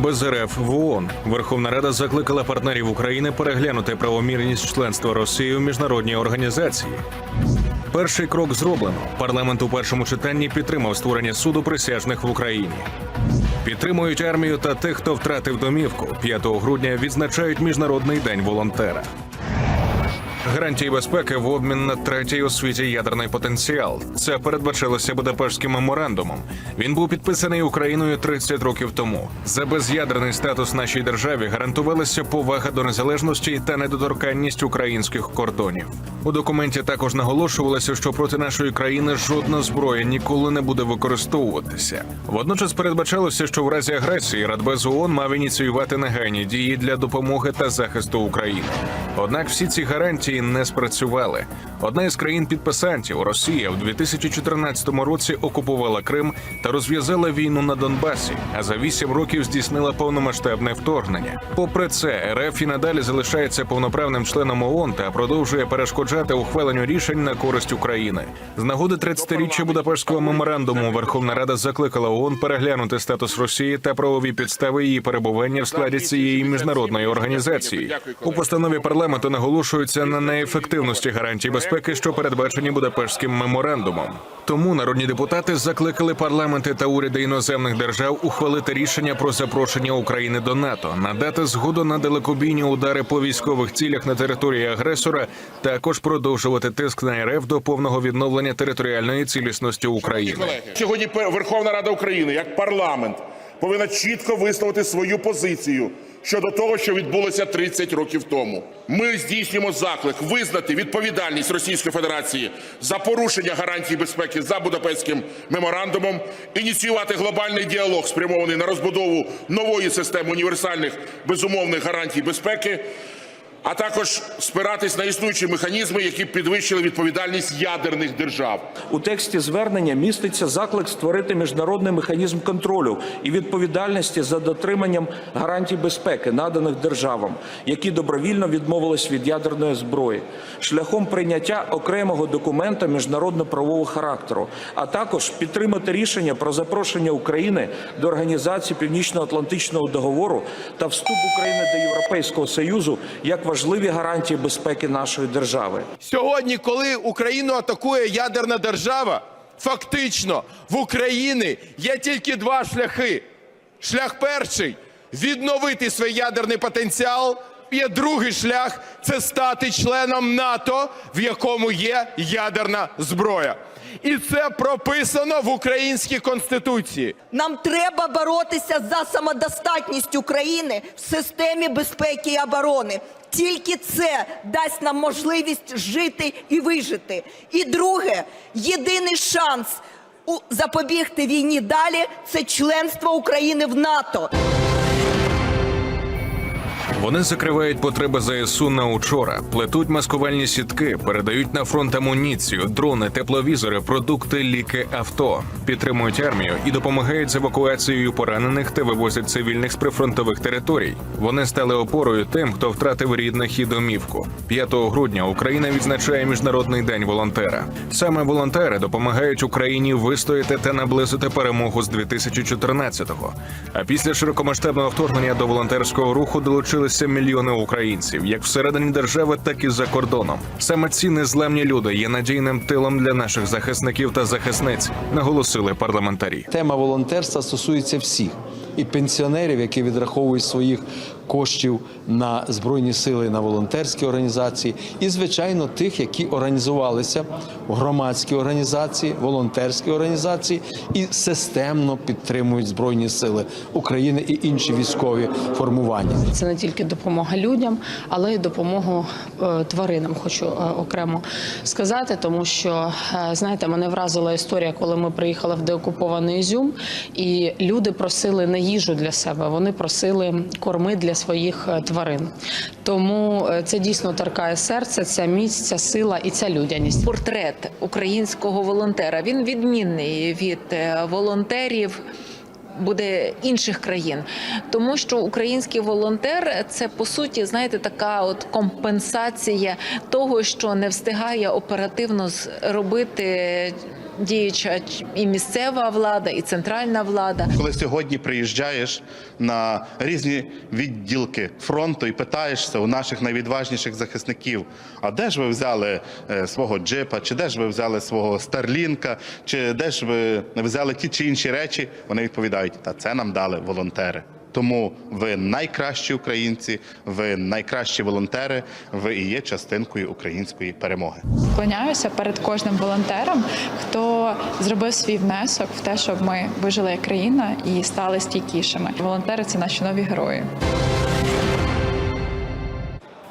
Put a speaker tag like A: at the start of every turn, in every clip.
A: без РФ в ООН. Верховна Рада закликала партнерів України переглянути правомірність членства Росії у міжнародній організації. Перший крок зроблено. Парламент у першому читанні підтримав створення суду присяжних в Україні. Підтримують армію та тих, хто втратив домівку. 5 грудня відзначають міжнародний день волонтера. Гарантії безпеки в обмін на третій у світі ядерний потенціал. Це передбачилося Будапештським меморандумом. Він був підписаний Україною 30 років тому. За без'ядерний статус нашій державі гарантувалася повага до незалежності та недоторканність українських кордонів. У документі також наголошувалося, що проти нашої країни жодна зброя ніколи не буде використовуватися. Водночас передбачалося, що в разі агресії Радбез ООН мав ініціювати негайні дії для допомоги та захисту України. Однак всі ці гарантії не спрацювали. Одна із країн-підписантів Росія в 2014 році окупувала Крим та розв'язала війну на Донбасі, а за вісім років здійснила повномасштабне вторгнення. Попри це, РФ і надалі залишається повноправним членом ООН та продовжує перешкоджати ухваленню рішень на користь України. З нагоди 30-річчя Будапештського меморандуму Верховна Рада закликала ООН переглянути статус Росії та правові підстави її перебування в складі цієї міжнародної організації. У постанові парламенту наголошується на неефективності гарантій безпеки, що передбачені Будапештським меморандумом. Тому народні депутати закликали парламенти та уряди іноземних держав ухвалити рішення про запрошення України до НАТО, надати згоду на далекобійні удари по військових цілях на території агресора, також продовжувати тиск на РФ до повного відновлення територіальної цілісності України.
B: Сьогодні Верховна Рада України як парламент повинна чітко висловити свою позицію щодо того, що відбулося 30 років тому. Ми здійснюємо заклик визнати відповідальність Російської Федерації за порушення гарантій безпеки за Будапештським меморандумом, ініціювати глобальний діалог, спрямований на розбудову нової системи універсальних безумовних гарантій безпеки. А також спиратись на існуючі механізми, які підвищили відповідальність ядерних держав.
C: У тексті звернення міститься заклик створити міжнародний механізм контролю і відповідальності за дотриманням гарантій безпеки, наданих державам, які добровільно відмовились від ядерної зброї, шляхом прийняття окремого документа міжнародно-правового характеру, а також підтримати рішення про запрошення України до організації Північно-Атлантичного договору та вступ України до Європейського союзу як важливі гарантії безпеки нашої держави.
D: Сьогодні, коли Україну атакує ядерна держава, фактично в Україні є тільки два шляхи. Шлях перший відновити свій ядерний потенціал. Є другий шлях це стати членом НАТО, в якому є ядерна зброя. І це прописано в українській конституції.
E: Нам треба боротися за самодостатність України в системі безпеки і оборони. Тільки це дасть нам можливість жити і вижити. І друге, єдиний шанс запобігти війні далі це членство України в НАТО.
A: Вони закривають потреби ЗСУ на учора, плетуть маскувальні сітки, передають на фронт амуніцію, дрони, тепловізори, продукти, ліки, авто, підтримують армію і допомагають з евакуацією поранених та вивозять цивільних з прифронтових територій. Вони стали опорою тим, хто втратив рідних і домівку. 5 грудня Україна відзначає міжнародний день волонтера. Саме волонтери допомагають Україні вистояти та наблизити перемогу з 2014-го. А після широкомасштабного вторгнення до волонтерського руху долучилися мільйони українців, як всередині держави, так і за кордоном. Саме ці незламні люди є надійним тилом для наших захисників та захисниць, наголосили парламентарі.
F: Тема волонтерства стосується всіх і пенсіонерів, які відраховують своїх коштів на збройні сили на волонтерські організації, і звичайно тих, які організувалися в громадські організації, волонтерські організації і системно підтримують збройні сили України і інші військові формування.
G: Це не тільки допомога людям, але й допомога е, тваринам. Хочу е, окремо сказати, тому що е, знаєте, мене вразила історія, коли ми приїхали в деокупований Ізюм, і люди просили не їжу для себе, вони просили корми для своїх е, тварин. Тому е, це дійсно торкає серце, ця міць, ця сила і ця людяність.
H: портрет українського волонтера. Він відмінний від е, волонтерів. Буде інших країн, тому що український волонтер це по суті, знаєте, така от компенсація того, що не встигає оперативно зробити діюча і місцева влада, і центральна влада.
I: Коли сьогодні приїжджаєш на різні відділки фронту і питаєшся у наших найвідважніших захисників, а де ж ви взяли е, свого джипа, чи де ж ви взяли свого старлінка, чи де ж ви взяли ті чи інші речі, вони відповідають: та це нам дали волонтери. Тому ви найкращі українці, ви найкращі волонтери, ви і є частинкою української перемоги.
J: Склоняюся перед кожним волонтером, хто зробив свій внесок в те, щоб ми вижили як країна і стали стійкішими. Волонтери це наші нові герої.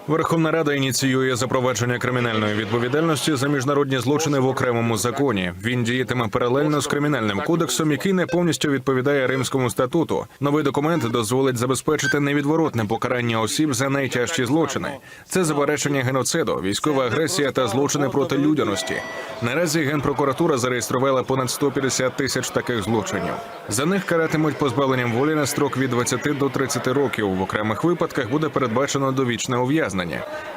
A: Верховна Рада ініціює запровадження кримінальної відповідальності за міжнародні злочини в окремому законі. Він діятиме паралельно з кримінальним кодексом, який не повністю відповідає Римському статуту. Новий документ дозволить забезпечити невідворотне покарання осіб за найтяжчі злочини. Це заперечення геноциду, військова агресія та злочини проти людяності. Наразі генпрокуратура зареєструвала понад 150 тисяч таких злочинів. За них каратимуть позбавленням волі на строк від 20 до 30 років. В окремих випадках буде передбачено довічне ув'язнення.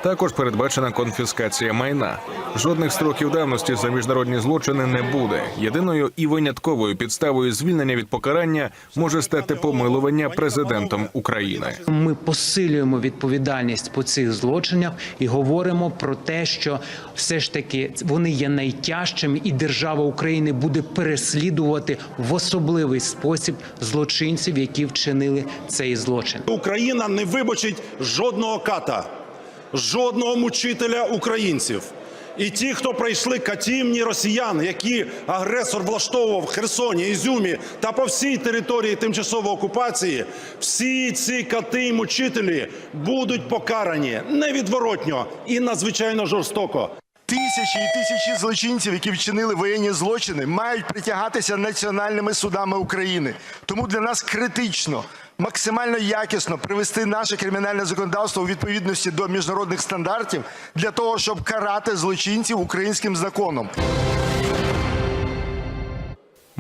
A: Також передбачена конфіскація майна. Жодних строків давності за міжнародні злочини не буде. Єдиною і винятковою підставою звільнення від покарання може стати помилування президентом України.
K: Ми посилюємо відповідальність по цих злочинах і говоримо про те, що все ж таки вони є найтяжчими, і держава України буде переслідувати в особливий спосіб злочинців, які вчинили цей злочин.
L: Україна не вибачить жодного ката, жодного мучителя українців. І ті, хто прийшли катівні росіян, які агресор влаштовував в Херсоні, Ізюмі та по всій території тимчасової окупації, всі ці кати і мучителі будуть покарані невідворотньо і надзвичайно жорстоко.
M: Тисячі і тисячі злочинців, які вчинили воєнні злочини, мають притягатися національними судами України. Тому для нас критично максимально якісно привести наше кримінальне законодавство у відповідності до міжнародних стандартів для того, щоб карати злочинців українським законом.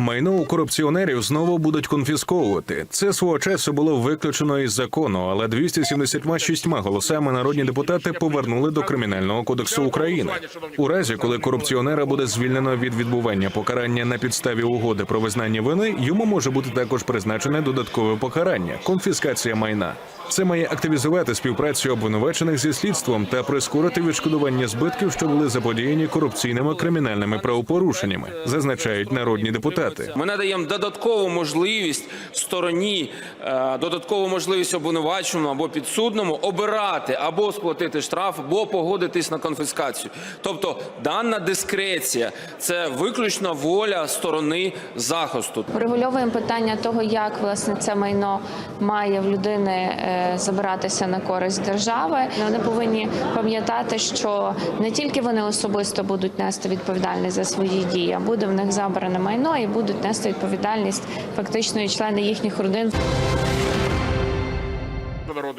A: Майно у корупціонерів знову будуть конфісковувати. Це свого часу було виключено із закону, але 276 голосами народні депутати повернули до кримінального кодексу України. У разі, коли корупціонера буде звільнено від відбування покарання на підставі угоди про визнання вини, йому може бути також призначене додаткове покарання конфіскація майна. Це має активізувати співпрацю обвинувачених зі слідством та прискорити відшкодування збитків, що були заподіяні корупційними кримінальними правопорушеннями, зазначають народні депутати.
N: Ми надаємо додаткову можливість стороні, е, додаткову можливість обвинуваченому або підсудному обирати або сплатити штраф, або погодитись на конфіскацію. Тобто дана дискреція це виключно воля сторони захисту.
G: Врегульовуємо питання того, як власне це майно має в людини е, забиратися на користь держави. Вони повинні пам'ятати, що не тільки вони особисто будуть нести відповідальність за свої дії, а буде в них забране майно і будуть нести відповідальність фактично і члени їхніх родин.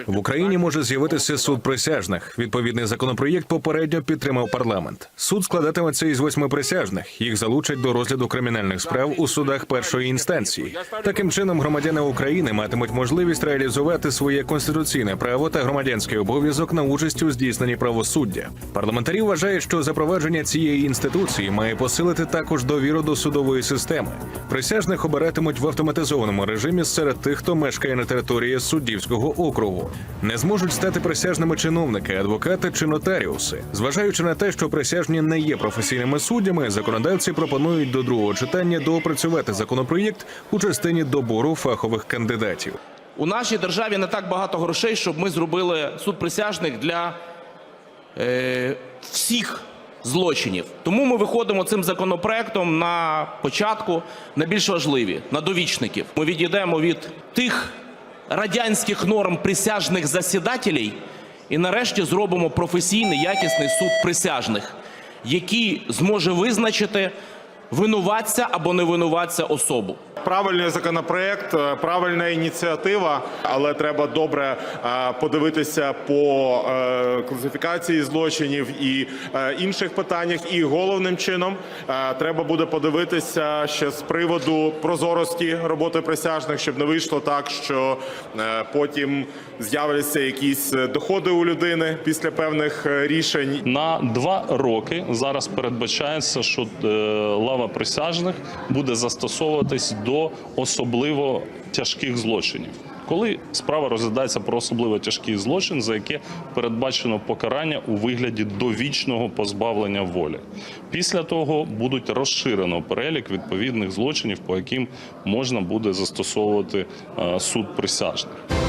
A: В Україні може з'явитися суд присяжних. Відповідний законопроєкт попередньо підтримав парламент. Суд складатиметься із восьми присяжних. Їх залучать до розгляду кримінальних справ у судах першої інстанції. Таким чином, громадяни України матимуть можливість реалізувати своє конституційне право та громадянський обов'язок на участь у здійсненні правосуддя. Парламентарі вважають, що запровадження цієї інституції має посилити також довіру до судової системи. Присяжних обиратимуть в автоматизованому режимі серед тих, хто мешкає на території суддівського округу. Не зможуть стати присяжними чиновники, адвокати чи нотаріуси. Зважаючи на те, що присяжні не є професійними суддями, законодавці пропонують до другого читання доопрацювати законопроєкт у частині добору фахових кандидатів.
L: У нашій державі не так багато грошей, щоб ми зробили суд присяжних для е, всіх злочинів. Тому ми виходимо цим законопроектом на початку на більш важливі, на довічників. Ми відійдемо від тих радянських норм присяжних засідателей і нарешті зробимо професійний якісний суд присяжних, який зможе визначити винуватця або не винуватця особу.
I: Правильний законопроект, е, правильна ініціатива, але треба добре е, подивитися по е, класифікації злочинів і інших питаннях. І головним чином треба буде подивитися ще з приводу прозорості роботи присяжних, щоб не вийшло так, що потім з'являться якісь доходи у людини після певних рішень.
L: На два роки зараз передбачається, що лава
O: справа присяжних буде застосовуватись до особливо тяжких злочинів. Коли справа розглядається про особливо тяжкий злочин, за яке передбачено покарання у вигляді довічного позбавлення волі, після того будуть розширено перелік відповідних злочинів, по яким можна буде застосовувати е, суд присяжних.